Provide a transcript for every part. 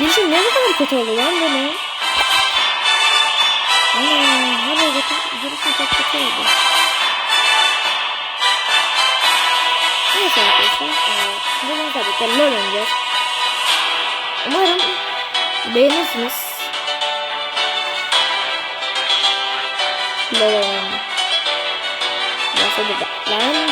Girişim ne kadar kötü oldu lan nereye götür? Girişim çok kötü oldu. Neyse arkadaşlar. eee, Bugün tabii ki LoL oynayacağız. Umarım beğenirsiniz. LoL oynayalım. Nasıl bir lan?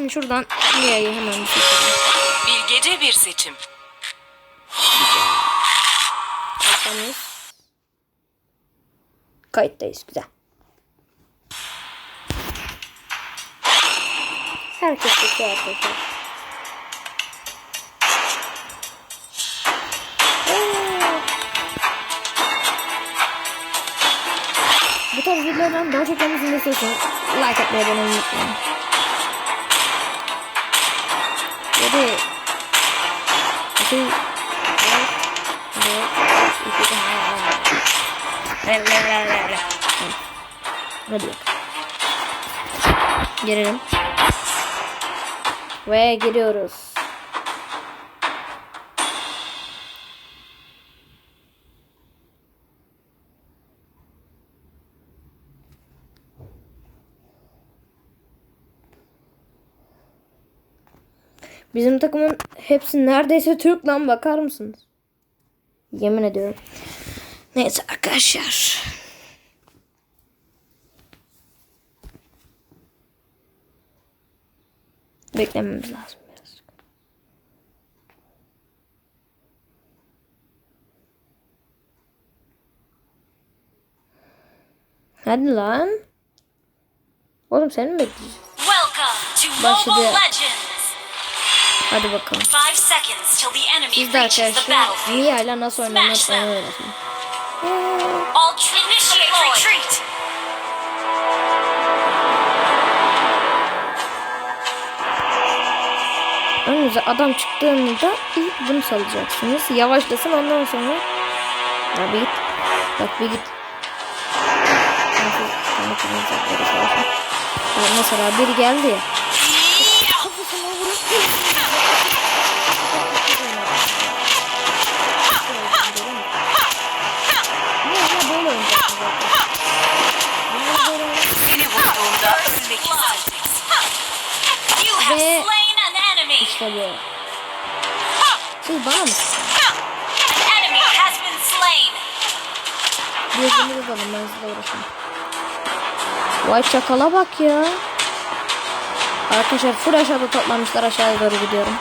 Şimdi şuradan Nia'yı hemen bir seçelim. Bilgece bir seçim. Başlamayız. Kayıttayız. Güzel. Herkes seçiyor arkadaşlar. Bu tarz videolardan daha çok gelmesini istiyorsanız like atmayı abone olmayı unutmayın. Yedi. İki. Hadi bak. Girelim. Ve giriyoruz. Bizim takımın hepsi neredeyse Türk lan bakar mısınız? Yemin ediyorum. Neyse arkadaşlar. Beklememiz lazım. Hadi lan. Oğlum seni mi bekleyeceğiz? Welcome to Başladı. Hadi bakalım. Five seconds till the enemy Siz de reaches the arkadaşlar battlefield. Mia ile nasıl oynanır Smash bana them. öğretin. All troops initiate retreat. Önünüze adam çıktığında ilk bunu salacaksınız. Yavaşlasın ondan sonra. Ya bir git. Bak bir git. Mesela biri geldi ya. Ve-. İşte bu. Siz bana mı? Gözümü tutalım ben size uğraşayım. Vay çakala bak ya. Arkadaşlar full aşağıda toplamışlar aşağıya doğru gidiyorum.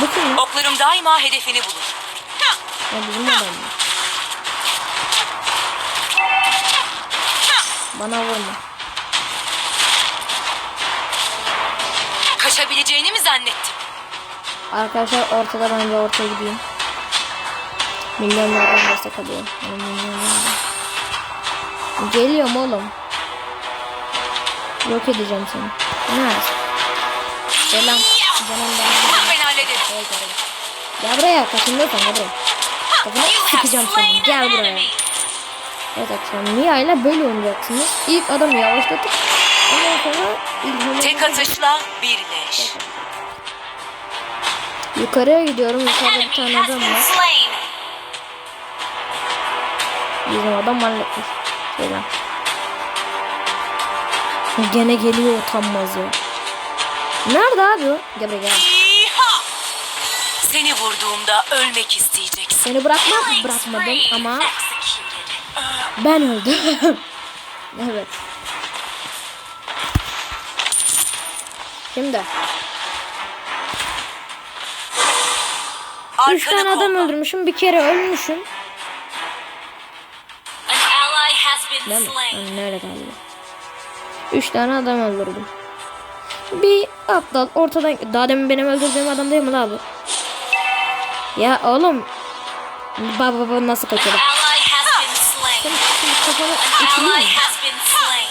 Kim lan? Oklarım daima hedefini bulur. Ya bizim adam mı? Bana vurma. Kaçabileceğini mi zannettin? Arkadaşlar ortada ben de ortaya gideyim. Milyonlardan destek alıyorum. Geliyorum oğlum. Yok edeceğim seni. Nerede? Selam. Canım ben. Ben hallederim. Gel buraya. Kaçınıyorsan gel buraya. Kafana sıkacağım seni. Gel buraya. Evet arkadaşlar Mia ile böyle oynayacaksınız. İlk adamı yavaşlatıp ondan sonra ilhamı... Tek atışla bir leş. Yukarıya gidiyorum. Yukarıda bir tane adam var. Bizim adam halletmiş. Selam. Gene geliyor utanmaz ya. Nerede abi o? Gel buraya gel. Seni vurduğumda ölmek isteyeceksin. Seni bırakma, Killing bırakmadım ama ben öldüm. evet. Şimdi üç Arkanı tane adam kolla. öldürmüşüm, bir kere ölmüşüm. Değil mi? nerede kaldı? Üç tane adam öldürdüm. Bir aptal ortadan... Daha demin benim öldürdüğüm adam değil mi la bu? Ya oğlum. Baba baba nasıl An kaçırdı? ally has been slain. Senin şimdi kafana been slain.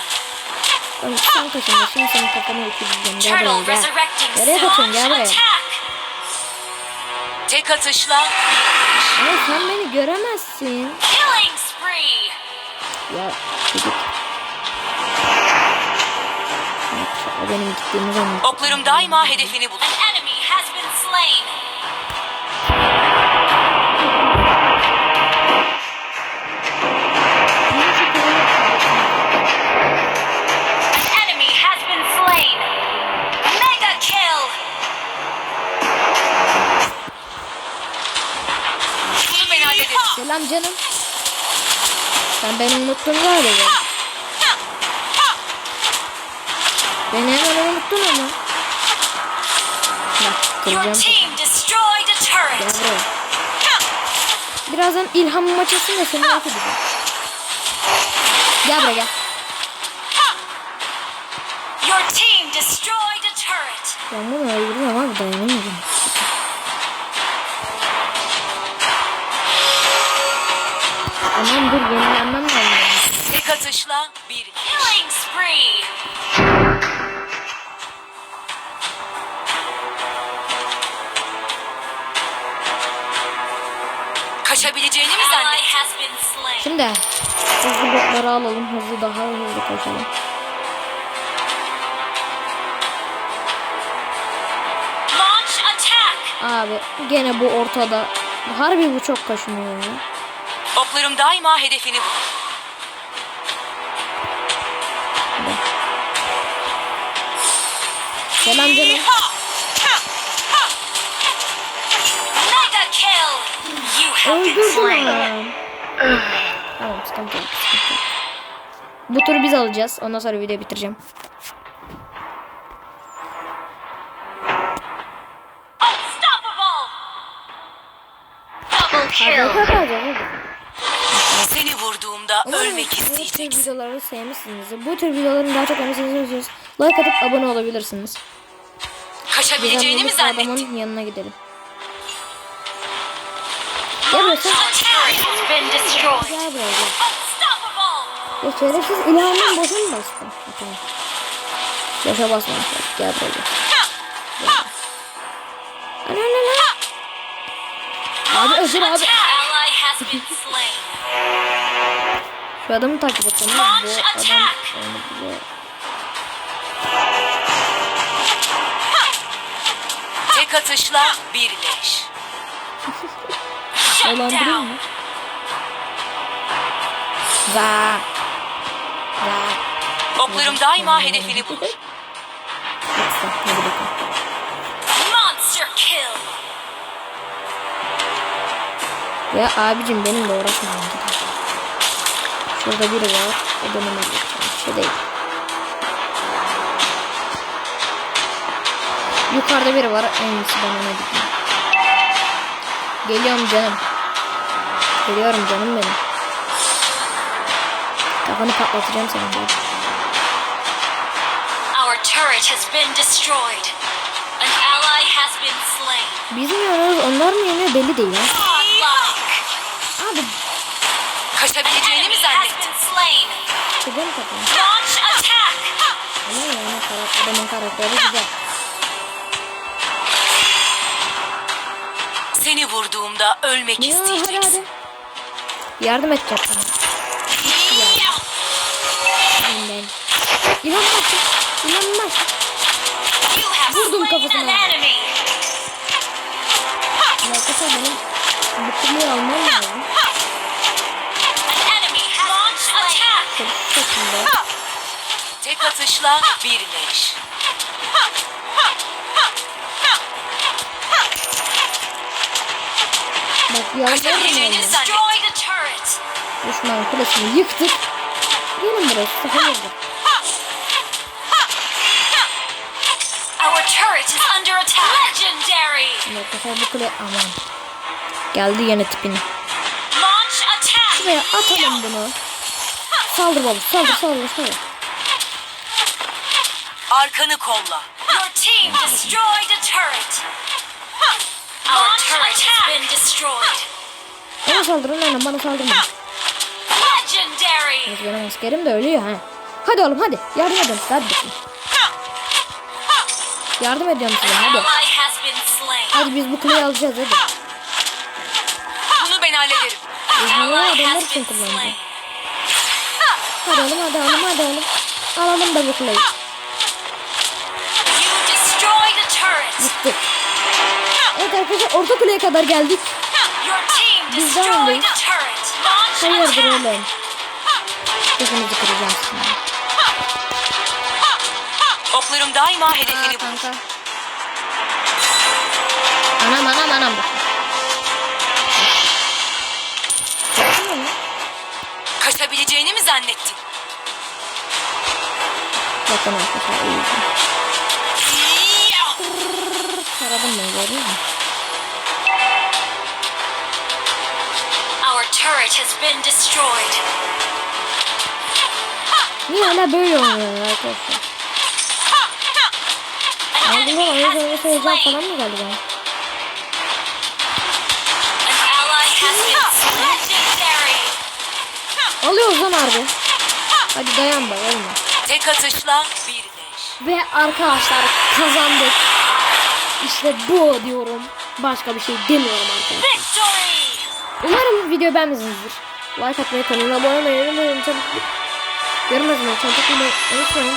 Oğlum sen kaçınca şimdi senin kafana uçuracağım. Gel buraya gel. Nereye kaçıyorsun? Gel buraya. Tek atışla Ama sen beni göremezsin. Ya çocuk. O benim gittiğimi zannet. oklarım daima hedefini bulur. Selam canım. Sen beni unuttun galiba. Beni hemen unuttun ama. Bak kıracağım. Gel buraya. Birazdan ilham maçısın da seni yok edeceğim. Gel buraya gel. Your team destroyed a turret. Ben bunu öldüreceğim abi dayanamayacağım. Aman dur benim yanmam lazım. Tek atışla bir. Killing spree. Kaçabileceğini mi zannettin? Şimdi hızlı botları alalım. Hızlı daha hızlı koşalım. Launch attack. Abi gene bu ortada. Harbi bu çok kaşınıyor ya. Oklarım daima hedefini bulur. Selam canım. Öldürdüm tamam sıkıntı yok. Bu turu biz alacağız. Ondan sonra videoyu bitireceğim. Unstoppable. Double kill. Seni vurduğumda ölmek Bu tür isteyeceksin. videoları sevmişsinizdir. Bu tür videoların daha çok önemlisiniz. Like atıp abone olabilirsiniz. Kaçabileceğini mi zannettin? adamın yanına gidelim. Gel destroyed. Gel buraya. Ya şerefsiz ilhamın boşa mı bastın? Tamam. Boşa basmamışlar. Gel buraya. Ana ana ana. Abi özür abi. Şu adamı takip et tamam mı? Bu adam onu bize... Tek atışla bir leş. Shut Dolandırıyor down. mu? Za. Za. Oklarım daima hedefini bulur. Yoksa hadi bakalım. Ya abicim benimle gidin. Şurada biri var. O benim şey değil. Yukarıda biri var. En iyisi ben ona gideyim. Geliyorum canım. Geliyorum canım benim. Kafanı patlatacağım senin. Our turret has been destroyed. An ally has been slain. Biz mi yanıyoruz onlar mı yanıyor belli değil ya. Kaçabileceğini mi Enemy has zannettin? Launch attack. Ama yani karakter, adamın karakteri güzel. Seni vurduğumda ölmek Ya hadi hadi. isteyeceksin. Yardım edecek bana. Ben. İlham başı. İlham başı. You have Vurdum kafasına. benim bu kutuyu almam lazım. Şekilde. Tek atışla bir leş. Bak turret. Düşman kulesini yıktık. Gelin buraya. Hayırdır. Our turret is under attack. Legendary. Arkadaşlar bu kule aman. Geldi yine tipini. Şuraya atalım bunu. Saldır baba. Saldır saldır saldır. Arkanı kolla. Your team destroyed a turret. Our turret has been destroyed. Bana saldırın aynen bana saldırmayın. Legendary. Benim askerim de ölüyor ha. Hadi oğlum hadi. Yardım edin size hadi. Yardım ediyorum size hadi. Hadi biz bu kuleyi alacağız hadi. ben hallederim. Ejderha Ally adamlar için slain. Hadi oğlum hadi oğlum hadi oğlum. Alalım da bu kuleyi. You destroyed a turret. Gitti. Evet arkadaşlar orta kuleye kadar geldik. Your team Biz destroyed devam a turret. Launch Hayırdır oğlum. Kafamızı kıracağız şimdi. Oklarım daima hedefini bulur. Anam anam anam. Mi zannettin? Bakın arkadaşlar iyi. Yah! Taradım ben gördün mü? Our turret has been destroyed. Niye hala böyle oynuyorlar arkadaşlar? An Ben bundan enemy oyun has oyunu been söyleyeceğim slain. falan mı geldi Harbi. Hadi dayan bak ölme. Tek atışla bir leş. Ve arkadaşlar kazandık. İşte bu diyorum. Başka bir şey demiyorum arkadaşlar. Victory! Umarım video beğenmişsinizdir. Like atmayı, kanala abone olmayı, yorum yapmayı, çabuk yorum yazmayı, çabuk yapmayı unutmayın.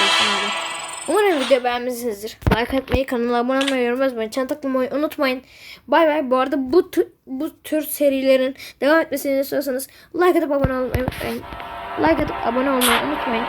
Bekleyin. Umarım video beğenmişsinizdir. Like atmayı, kanala abone olmayı, yorum yazmayı, çan tıklamayı unutmayın. Bay bay. Bu arada bu bu tür serilerin devam etmesini istiyorsanız like atıp abone olmayı unutmayın. Like atıp abone olmayı unutmayın.